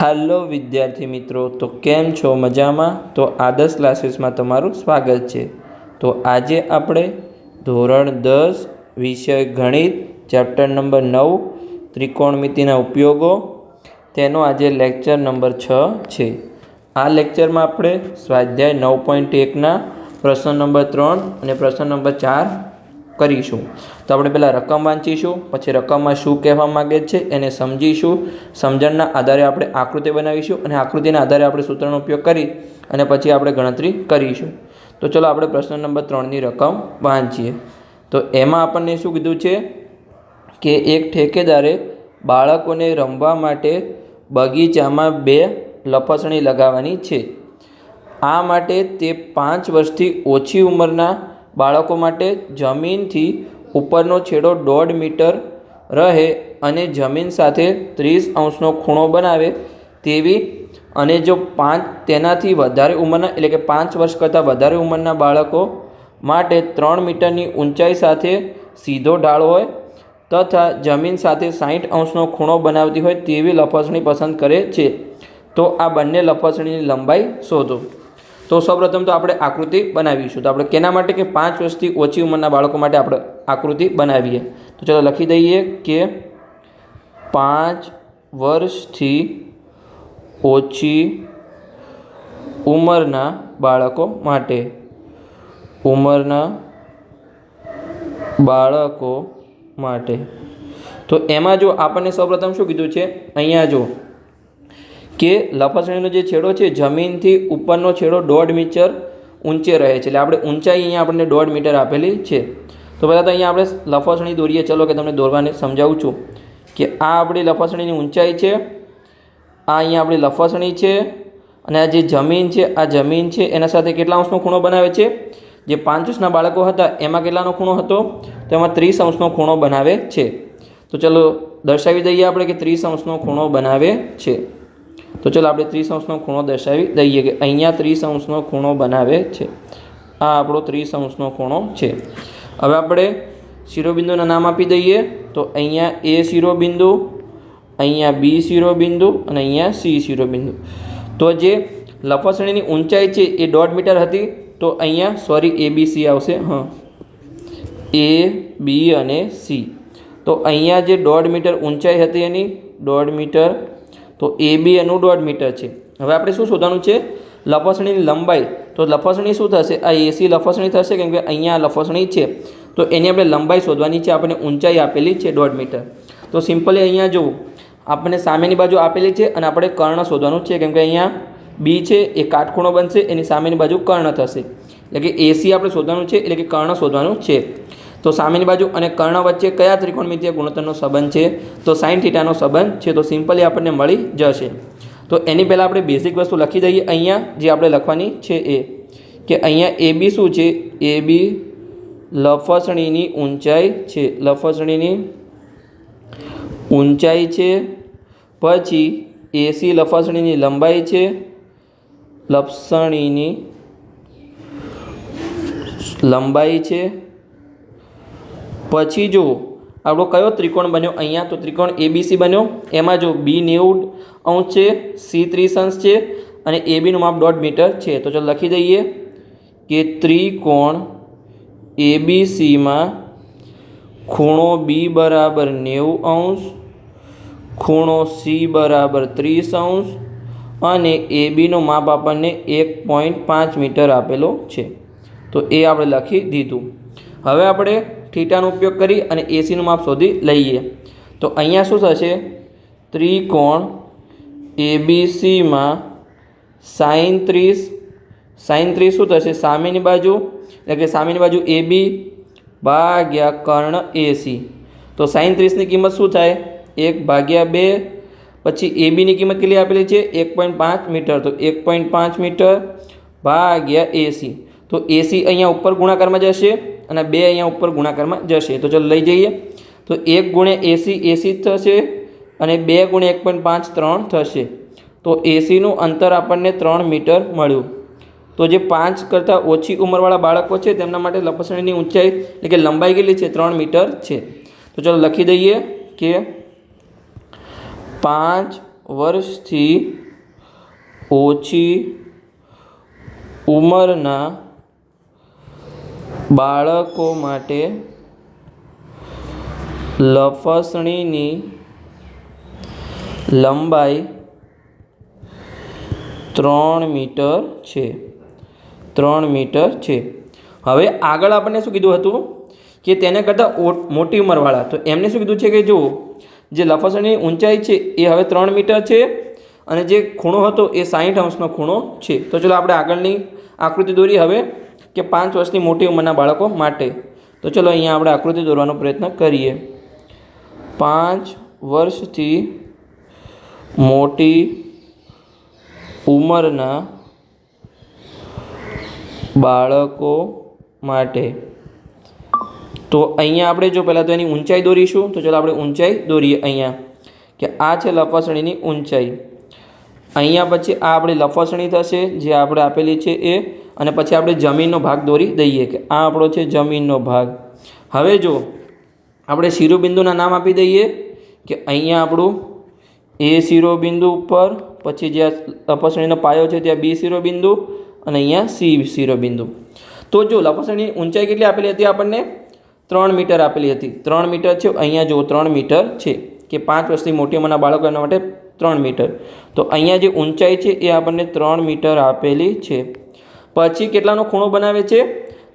હાલો વિદ્યાર્થી મિત્રો. તો કેમ છો? મજામાં? તો આદર્શ ક્લાસીસમાં તમારું સ્વાગત છે. તો આજે આપણે ધોરણ દસ વિષય ગણિત ચેપ્ટર નંબર નવ ત્રિકોણમિતિના ઉપયોગો. તેનો આજે લેક્ચર નંબર છ છે. આ લેક્ચરમાં આપણે સ્વાધ્યાય નવ પોઈન્ટ એકના પ્રશ્ન નંબર ત્રણ અને પ્રશ્ન નંબર ચાર કરીશું. તો આપણે પહેલાં રકમ વાંચીશું, પછી રકમમાં શું કહેવા માગે છે એને સમજીશું. સમજણના આધારે આપણે આકૃતિ બનાવીશું અને આકૃતિના આધારે આપણે સૂત્રનો ઉપયોગ કરી અને પછી આપણે ગણતરી કરીશું. તો ચલો આપણે પ્રશ્ન નંબર ત્રણની રકમ વાંચીએ. તો એમાં આપણને શું કીધું છે કે એક ઠેકેદારે બાળકોને રમવા માટે બગીચામાં બે લપસણી લગાવવાની છે. આ માટે તે પાંચ વર્ષથી ઓછી ઉંમરના બાળકો માટે જમીનથી ઉપરનો છેડો દોઢ મીટર રહે અને જમીન સાથે ત્રીસ અંશનો ખૂણો બનાવે તેવી અને જો પાંચ તેનાથી વધારે ઉંમરના, એટલે કે પાંચ વર્ષ કરતાં વધારે ઉંમરના બાળકો માટે ત્રણ મીટરની ઊંચાઈ સાથે સીધો ઢાળ હોય તથા જમીન સાથે સાઠ અંશનો ખૂણો બનાવતી હોય તેવી લપસણી પસંદ કરે છે. તો આ બંને લપસણીની લંબાઈ શોધો. તો સૌપ્રથમ તો આપણે આકૃતિ બનાવીશું. તો આપણે કેના માટે કે પાંચ વર્ષથી ઓછી ઉંમરના બાળકો માટે આપણે આકૃતિ બનાવીએ. તો ચાલો લખી દઈએ કે પાંચ વર્ષથી ઓછી ઉંમરના બાળકો માટે. ઉંમરના બાળકો માટે. તો એમાં જો આપણને સૌપ્રથમ શું કીધું છે? અહીંયા જો કે લપસણીનો જે છેડો છે, જમીનથી ઉપરનો છેડો દોઢ મીટર ઊંચે રહે છે. એટલે આપણે ઊંચાઈ અહીંયા આપણને દોઢ મીટર આપેલી છે. તો પહેલાં તો અહીંયા આપણે લપસણી દોરીએ. ચલો કે તમને દોરવાને સમજાવું છું કે આ આપણી લપસણીની ઊંચાઈ છે. આ અહીંયા આપણી લપસણી છે. અને આ જે જમીન છે, આ જમીન છે, એના સાથે કેટલા અંશનો ખૂણો બનાવે છે? જે પાંચ વર્ષના બાળકો હતા, એમાં કેટલાનો ખૂણો હતો? તો એમાં ત્રીસ અંશનો ખૂણો બનાવે છે. તો ચલો દર્શાવી દઈએ આપણે કે ત્રીસ અંશનો ખૂણો બનાવે છે. તો ચલો આપણે ત્રીસ અંશનો ખૂણો દર્શાવી દઈએ કે અહીંયા ત્રીસ અંશનો ખૂણો બનાવે છે. આ આપણો ત્રીસ અંશનો ખૂણો છે. હવે આપણે શિરોબિંદુના નામ આપી દઈએ તો અહીંયા એ શિરોબિંદુ, અહીંયા બી શિરોબિંદુ અને અહીંયા સી શિરોબિંદુ. તો જે લપસણીની ઊંચાઈ છે એ દોઢ મીટર હતી તો અહીંયા સોરી એ બી સી આવશે, હા. એ, બી અને સી. તો અહીંયા જે દોઢ મીટર ઊંચાઈ હતી એની દોઢ મીટર તો એ બી એનું દોઢ મીટર છે. હવે આપણે શું શોધવાનું છે? લપસણીની લંબાઈ. તો લપસણી શું થશે? આ એસી લપસણી થશે કેમ કે અહીંયા લપસણી છે. તો એની આપણે લંબાઈ શોધવાની છે. આપણને ઊંચાઈ આપેલી છે દોઢ મીટર. તો સિમ્પલી અહીંયા જુઓ આપણને સામેની બાજુ આપેલી છે અને આપણે કર્ણ શોધવાનું છે કેમ કે અહીંયા બી છે, એ કાટખૂણો બનશે, એની સામેની બાજુ કર્ણ થશે. એટલે કે એસી આપણે શોધવાનું છે, એટલે કે કર્ણ શોધવાનું છે. તો સામેની બાજુ અને કર્ણ વચ્ચે કયા ત્રિકોણમિતીય ગુણોત્તરનો સંબંધ છે? તો સાઇન થીટાનો સંબંધ છે, તો સિમ્પલી આપણને મળી જશે. તો એની પહેલાં આપણે બેઝિક વસ્તુ લખી દઈએ અહીંયા, જે આપણે લખવાની છે એ. કે અહીંયા એ બી શું છે? એ બી લફસણીની ઊંચાઈ છે. લફસણીની ઊંચાઈ છે, પછી એસી લફસણીની લંબાઈ છે લપસણીની લંબાઈ છે પછી જો આપણો કયો ત્રિકોણ બન્યો? અહીંયા તો ત્રિકોણ એબીસી બન્યો. એમાં જો બી નેવું અંશ છે સી ત્રીસ અંશ છે અને એ બીનું માપ દોઢ મીટર છે. તો ચાલો લખી દઈએ કે ત્રિકોણ એબીસીમાં ખૂણો બી બરાબર નેવું અંશ, ખૂણો સી બરાબર ત્રીસ અંશ અને એ બીનું માપ આપણને એક પોઈન્ટ પાંચ મીટર આપેલો છે. તો એ આપણે લખી દીધું. હવે આપણે થીટાનો ઉપયોગ કરી અને એસીનું માપ શોધી લઈએ. તો અહીંયા શું થશે? ત્રિકોણ એબીસીમાં સાઈન ત્રીસ સાઈન ત્રીસ શું થશે? સામેની બાજુ, એટલે કે સામેની બાજુ એ બી ભાગ્યા કર્ણ એસી. તો સાઈન ત્રીસની કિંમત શું થાય? એક ભાગ્યા બે, પછી એ બીની કિંમત કેટલી આપેલી છે? એક પોઈન્ટ પાંચ મીટર. તો એક પોઈન્ટ પાંચ મીટર ભાગ્યા એસી. તો એસી અહીંયા ઉપર ગુણાકારમાં જશે. અને બે અહીંયા ઉપર ગુણાકારમાં જશે. તો ચલો લઈ જઈએ. તો એક ગુણ્યા એસી એસી થશે અને બે ગુણ્યા એક પોઈન્ટ પાંચ ત્રણ થશે. તો એસીનું અંતર આપણને ત્રણ મીટર મળ્યું. તો જે પાંચ કરતાં ઓછી ઉંમરવાળા બાળકો છે, તેમના માટે લપસણીની ઊંચાઈ એટલે કે લંબાઈ કેટલી છે? ત્રણ મીટર છે. તો ચલો લખી દઈએ કે પાંચ વર્ષથી ઓછી ઉંમરના બાળકો માટે લપસણીની લંબાઈ ત્રણ મીટર છે. ત્રણ મીટર છે. હવે આગળ આપણને શું કીધું હતું? કે તેને કરતાં મોટી ઉંમરવાળા. તો એમને શું કીધું છે કે જુઓ, જે લફસણીની ઊંચાઈ છે એ હવે ત્રણ મીટર છે અને જે ખૂણો હતો એ સાહીઠ અંશનો ખૂણો છે. તો ચલો આપણે આગળની આકૃતિ દોરી હવે કે પાંચ વર્ષની મોટી ઉંમરના બાળકો માટે. તો ચલો અહીંયા આપણે આકૃતિ દોરવાનો પ્રયત્ન કરીએ. પાંચ વર્ષથી મોટી ઉંમરના બાળકો માટે. તો અહીંયા આપણે જો પહેલાં તો એની ઊંચાઈ દોરીશું, તો ચાલો આપણે ઊંચાઈ દોરીએ અહીંયા, કે આ છે લપસણીની ઊંચાઈ. અહીંયા પછી આ આપણી લપસણી થશે, જે આપણે આપેલી છે એ અને પછી આપણે જમીનનો ભાગ દોરી દઈએ કે આ આપણો છે જમીનનો ભાગ. હવે જો આપણે શિરોબિંદુના નામ આપી દઈએ કે અહીંયા આપણું એ શિરોબિંદુ ઉપર, પછી જ્યાં લપસણીનો પાયો છે ત્યાં બી શિરોબિંદુ અને અહીંયા સી શિરોબિંદુ. તો જો લપસણીની ઊંચાઈ કેટલી આપેલી હતી આપણને? ત્રણ મીટર આપેલી હતી. ત્રણ મીટર છે, અહીંયા જો ત્રણ મીટર છે કે પાંચ વર્ષથી મોટી ઉંમરના બાળકો એના માટે ત્રણ મીટર. તો અહીંયા જે ઊંચાઈ છે એ આપણને ત્રણ મીટર આપેલી છે. પછી કેટલાનો ખૂણો બનાવે છે?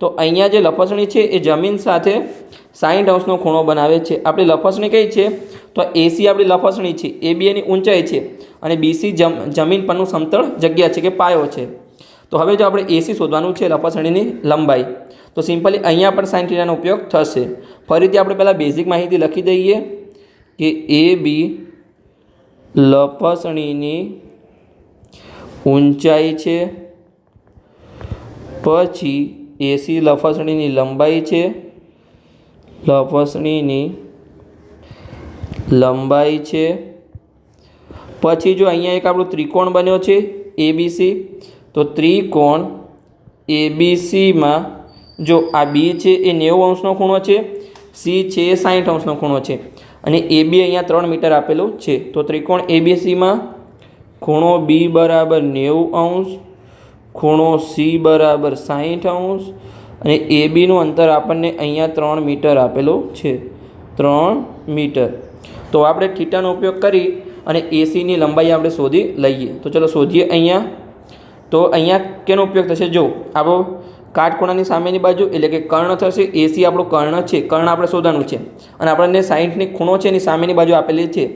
તો અહીંયા જે લપસણી છે એ જમીન સાથે સાઠ અંશનો ખૂણો બનાવે છે. આપણી લપસણી કઈ છે? તો એસી આપણી લપસણી છે. એ બી એની ઊંચાઈ છે અને બીસી જમ, જમીન પરનું સમતળ જગ્યા છે કે પાયો છે. તો હવે જો આપણે એસી શોધવાનું છે લપસણીની લંબાઈ, તો સિમ્પલી અહીંયા પણ સાઈન થીટાનો ઉપયોગ થશે. ફરીથી આપણે પહેલાં બેઝિક માહિતી લખી દઈએ કે એ બી લપસણીની ઊંચાઈ છે પછી એસી લપસણીની લંબાઈ છે. લપસણીની લંબાઈ છે. પછી જો અહીંયા એક આપણો ત્રિકોણ બન્યો છે એબીસી તો ત્રિકોણ એબીસીમાં જો આ બી છે એ નેવું અંશનો ખૂણો છે સી છે એ સાઠ અંશનો ખૂણો છે. અને એ બી અહીંયા ત્રણ મીટર આપેલું છે. તો ત્રિકોણ એબીસીમાં ખૂણો બી બરાબર નેવું અંશ ખૂણો સી બરાબર સાહીઠ અંશ અને એ બીનું અંતર આપણને અહીંયા ત્રણ મીટર આપેલું છે. ત્રણ મીટર. તો આપણે થીટાનો ઉપયોગ કરી અને એસીની લંબાઈ આપણે શોધી લઈએ. તો ચલો શોધીએ અહીંયા. તો અહીંયા કેનો ઉપયોગ થશે? જો આપણો કાટખૂણાની સામેની બાજુ એટલે કે કર્ણ થશે. એસી આપણું કર્ણ છે. કર્ણ આપણે શોધવાનું છે. અને આપણને સાઈઠની ખૂણો છે એની સામેની બાજુ આપેલી છે.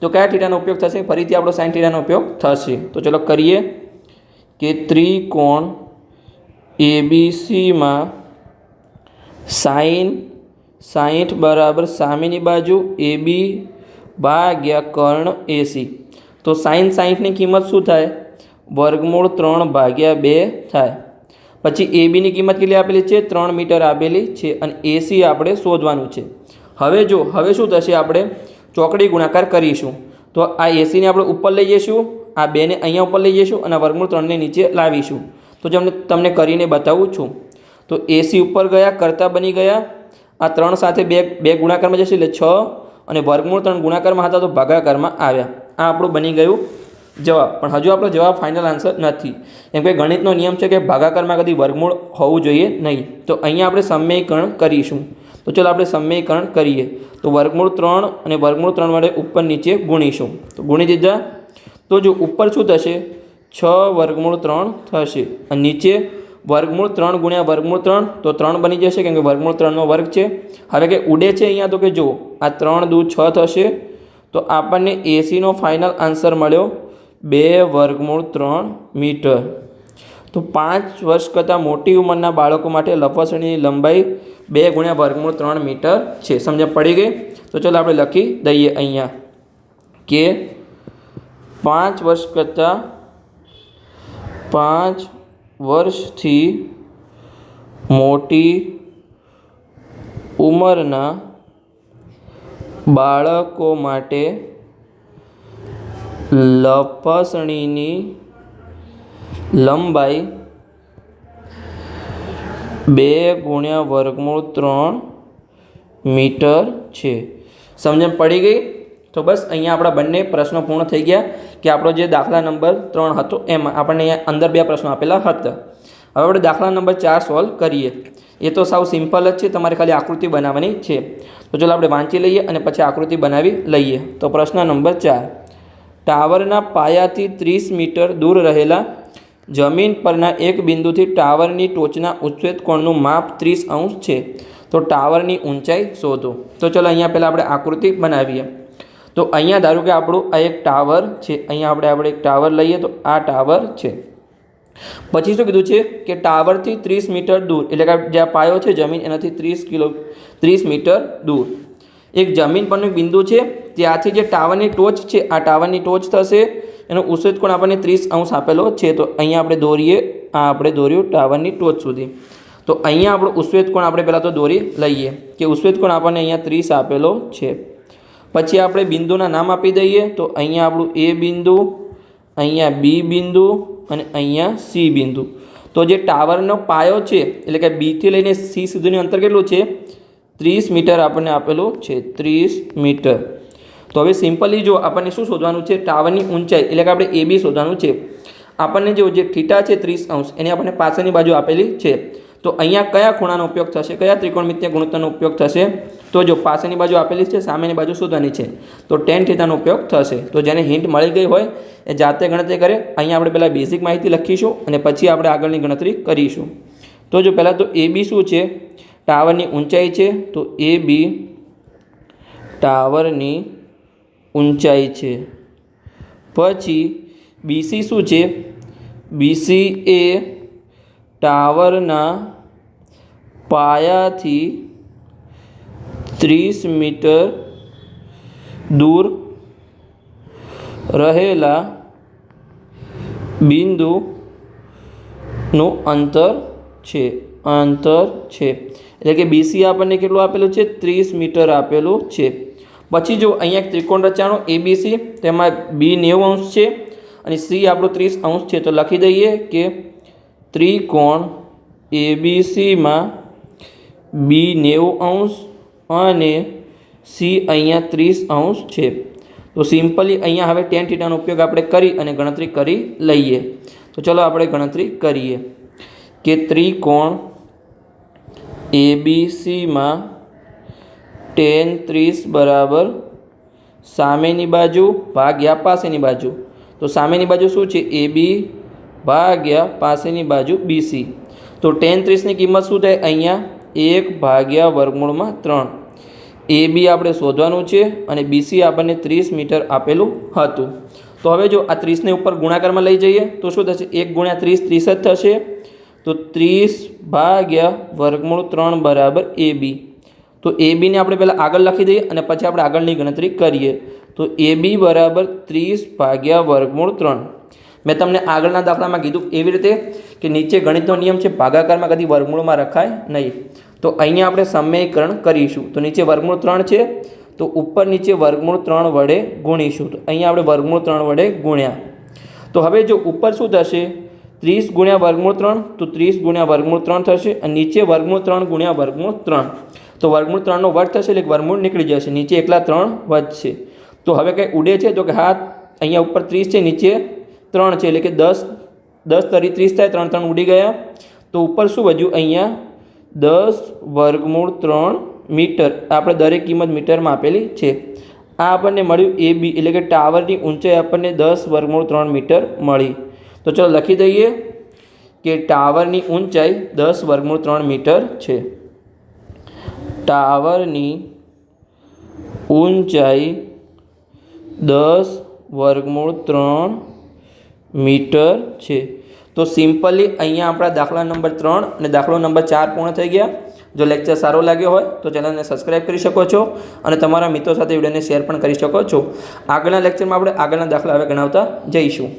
તો કયા થીટાનો ઉપયોગ થશે? ફરીથી આપણો સાઈન થીટાનો ઉપયોગ થશે. તો ચલો કરીએ. કે ત્રિકોણ એબીસીમાં સાઈન સાહીઠ બરાબર સામેની બાજુ એ બી ભાગ્યા કર્ણ એસી તો સાઈન સાહીઠની કિંમત શું થાય? વર્ગમૂળ ત્રણ ભાગ્યા બે થાય. પછી એ બીની કિંમત કેટલી આપેલી છે? ત્રણ મીટર આપેલી છે અને એસી આપણે શોધવાનું છે. હવે જો, હવે શું થશે? આપણે ચોકડી ગુણાકાર કરીશું. તો આ એસીને આપણે ઉપર લઈ જઈશું. આ બેને અહીંયા ઉપર લઈ જઈશું અને વર્ગમૂળ ત્રણને નીચે લાવીશું. તો જે તમને કરીને બતાવું છું. તો એસી ઉપર ગયા, કરતા બની ગયા. આ ત્રણ સાથે બે બે ગુણાકારમાં જશે એટલે છ અને વર્ગમૂળ ત્રણ ગુણાકારમાં હતા તો ભાગાકારમાં આવ્યા. આ આપણું બની ગયું જવાબ. પણ હજુ આપણો જવાબ ફાઇનલ આન્સર નથી. કેમ કે ગણિતનો નિયમ છે કે ભાગાકારમાં કદી વર્ગમૂળ હોવું જોઈએ નહીં. તો અહીંયા આપણે સમયકરણ કરીશું. તો ચલો આપણે સમયકરણ કરીએ. તો વર્ગમૂળ ત્રણ અને વર્ગમૂળ ત્રણ વડે ઉપર નીચે ગુણીશું. તો ગુણી દીધા. તો જો ઉપર શું થશે? છ વર્ગમૂળ ત્રણ થશે. અને નીચે વર્ગમૂળ ત્રણ ગુણ્યા વર્ગમૂળ ત્રણ, તો ત્રણ બની જશે કેમ કે વર્ગમૂળ ત્રણનો વર્ગ છે. હવે કે ઉડે છે અહીંયા તો કે જો આ ત્રણ દૂ છ થશે. તો આપણને એસીનો ફાઇનલ આન્સર મળ્યો. બે વર્ગમૂળ ત્રણ મીટર. તો પાંચ વર્ષ કરતાં મોટી ઉંમરના બાળકો માટે લપસણીની લંબાઈ બે ગુણ્યા વર્ગમૂળ ત્રણ મીટર છે. સમજ પડી ગઈ? તો ચાલો આપણે લખી દઈએ અહીંયા. કે પાંચ વર્ષ કરતાં પાંચ વર્ષથી મોટી ઉંમરના બાળકો માટે લપસણીની લંબાઈ બે ગુણ્યા વર્ગમૂળ ત્રણ મીટર છે. સમજણ પડી ગઈ? તો બસ અહીંયા આપણા બંને પ્રશ્નો પૂર્ણ થઈ ગયા કે આપણો જે દાખલા નંબર ત્રણ હતો એમાં આપણને અહીંયા અંદર બે પ્રશ્નો આપેલા હતા. હવે આપણે દાખલા નંબર ચાર સોલ્વ કરીએ. એ તો સાવ સિમ્પલ જ છે, તમારે ખાલી આકૃતિ બનાવવાની છે. તો ચાલો આપણે વાંચી લઈએ અને પછી આકૃતિ બનાવી લઈએ. તો પ્રશ્ન નંબર ચાર. ટાવરના પાયાથી ત્રીસ મીટર દૂર રહેલા જમીન પરના એક બિંદુથી ટાવરની ટોચના ઉચ્છેદ કોણનું માપ ત્રીસ અંશ છે. તો ટાવરની ઊંચાઈ શોધો. તો ચલો અહીંયા પહેલાં આપણે આકૃતિ બનાવીએ. તો અહીંયા ધારો કે આપણું આ એક ટાવર છે, અહીંયા આપણે આપણે એક ટાવર લઈએ તો આ ટાવર છે. પછી શું કીધું છે કે ટાવરથી ત્રીસ મીટર દૂર, એટલે કે જે પાયો છે જમીન, એનાથી ત્રીસ કિલો, ત્રીસ મીટર દૂર. એક જમીન પરનું બિંદુ છે, ત્યાંથી જે ટાવરની ટોચ છે, આ ટાવરની ટોચ થશે, એનો ઉચ્છેદ કોણ આપણને ત્રીસ અંશ આપેલો છે, તો અહીંયા આપણે દોરીએ, આ આપણે દોર્યું ટાવરની ટોચ સુધી. તો અહીંયા આપણો ઉશ્વેત કોણ આપણે પહેલાં તો દોરી લઈએ, કે ઉશ્વેત કોણ આપણને અહીંયા ત્રીસ આપેલો છે. પછી આપણે બિંદુના નામ આપી દઈએ તો અહીંયા આપણું એ બિંદુ, અહીંયા બી બિંદુ અને અહીંયા સી બિંદુ. તો જે ટાવરનો પાયો છે, એટલે કે બીથી લઈને સી સુધીનું અંતર કેટલું છે? ત્રીસ મીટર આપણને આપેલું છે, ત્રીસ મીટર. તો હવે સિમ્પલી જો આપણને શું શોધવાનું છે? ટાવરની ઊંચાઈ, એટલે કે આપણે એ બી શોધવાનું છે. આપણને જો જે થીટા છે ત્રીસ અંશ, એની આપણને પાછળની બાજુ આપેલી છે. તો અહીંયા કયા ખૂણાનો ઉપયોગ થશે? કયા ત્રિકોણમિત્ય ગુણોત્તરનો ઉપયોગ થશે? તો જો પાછળની બાજુ આપેલી છે, સામેની બાજુ શોધવાની છે. તો ટેન થીટાનો ઉપયોગ થશે. તો જેને હિન્ટ મળી ગઈ હોય, એ જાતે ગણતરી કરે. અહીંયા આપણે પહેલાં બેઝિક માહિતી લખીશું અને પછી આપણે આગળની ગણતરી કરીશું. તો જો પહેલાં તો એ બી શું છે? ટાવરની ઊંચાઈ છે. તો એ બી ટાવરની ઊંચાઈ છે. પછી બીસી શું છે? બીસી એ ટાવરના પાયાથી ત્રીસ મીટર દૂર રહેલા બિંદુનું અંતર છે અંતર છે. એટલે કે બીસી આપણને કેટલું આપેલું છે? ત્રીસ મીટર આપેલું છે. પછી જો અહીંયા ત્રિકોણ રચાણો એબીસી તેમાં બી નેવું અંશ છે અને સી આપણો ત્રીસ અંશ છે. તો લખી દઈએ કે ત્રિકોણ એબીસીમાં બી નેવું અંશ અને સી અહીંયા ત્રીસ અંશ છે. તો સિમ્પલી અહીંયા હવે ટેન થીટાનો ઉપયોગ આપણે કરી અને ગણતરી કરી લઈએ. તો ચલો આપણે ગણતરી કરીએ. કે ત્રિકોણ એબીસીમાં ટેન ત્રીસ બરાબર સામેની બાજુ ભાગ્યા પાસેની બાજુ. તો સામેની બાજુ શું છે? એ બી ભાગ્યા પાસેની બાજુ બીસી તો ટેન ત્રીસની કિંમત શું થાય? અહીંયા એક ભાગ્યા વર્ગમૂળમાં ત્રણ. એ બી આપણે શોધવાનું છે અને બીસી આપણને ત્રીસ મીટર આપેલું હતું. તો હવે જો આ ત્રીસને ઉપર ગુણાકારમાં લઈ જઈએ, તો શું થશે? એક ગુણ્યા ત્રીસ ત્રીસ જ થશે. તો ત્રીસ ભાગ્યા વર્ગમૂળ ત્રણ બરાબર એ બી. તો એ બીને આપણે પહેલાં આગળ લખી દઈએ અને પછી આપણે આગળની ગણતરી કરીએ. તો એ બી બરાબર ત્રીસ ભાગ્યા વર્ગમૂળ ત્રણ. મેં તમને આગળના દાખલામાં કીધું એવી રીતે કે નીચે ગણિતનો નિયમ છે, ભાગાકારમાં કદી વર્ગમૂળમાં રખાય નહીં. તો અહીંયા આપણે સમીકરણ કરીશું. તો નીચે વર્ગમૂળ ત્રણ છે, તો ઉપર નીચે વર્ગમૂળ ત્રણ વડે ગુણીશું. તો અહીંયા આપણે વર્ગમૂળ ત્રણ વડે ગુણ્યા. તો હવે જો ઉપર શું થશે? ત્રીસ ગુણ્યા વર્ગમૂળ ત્રણ, તો ત્રીસ ગુણ્યા વર્ગમૂળ ત્રણ થશે અને નીચે વર્ગમૂળ ત્રણ ગુણ્યા વર્ગમૂળ ત્રણ. તો વર્ગમૂળ ત્રણનો વર્ગ થશે એટલે વર્ગમૂળ નીકળી જશે. નીચે એકલા ત્રણ વધશે. તો હવે કંઈ ઉડે છે? તો કે હા, અહીંયા ઉપર ત્રીસ છે, નીચે ત્રણ છે, એટલે કે દસ દસ તરી ત્રીસ થાય, ત્રણ ત્રણ ઉડી ગયા. તો ઉપર શું વધ્યું? અહીંયા દસ વર્ગમૂળ ત્રણ મીટર. આપણે દરેક કિંમત મીટરમાં આપેલી છે. આ આપણને મળ્યું એ બી, એટલે કે ટાવરની ઊંચાઈ આપણને દસ વર્ગમૂળ ત્રણ મીટર મળી. તો ચલો લખી દઈએ કે ટાવરની ઊંચાઈ દસ વર્ગમૂળ ત્રણ મીટર છે. ટાવરની ઊંચાઈ દસ વર્ગમૂળ ત્રણ મીટર છે. તો સિમ્પલી અહીંયા આપણા દાખલા નંબર ત્રણ અને દાખલો નંબર ચાર પૂર્ણ થઈ ગયા. જો લેક્ચર સારો લાગ્યો હોય તો ચેનલને સબસ્ક્રાઈબ કરી શકો છો અને તમારા મિત્રો સાથે વિડીયોને શેર પણ કરી શકો છો. આગળના લેક્ચરમાં આપણે આગળના દાખલા હવે ગણાવતા જઈશું.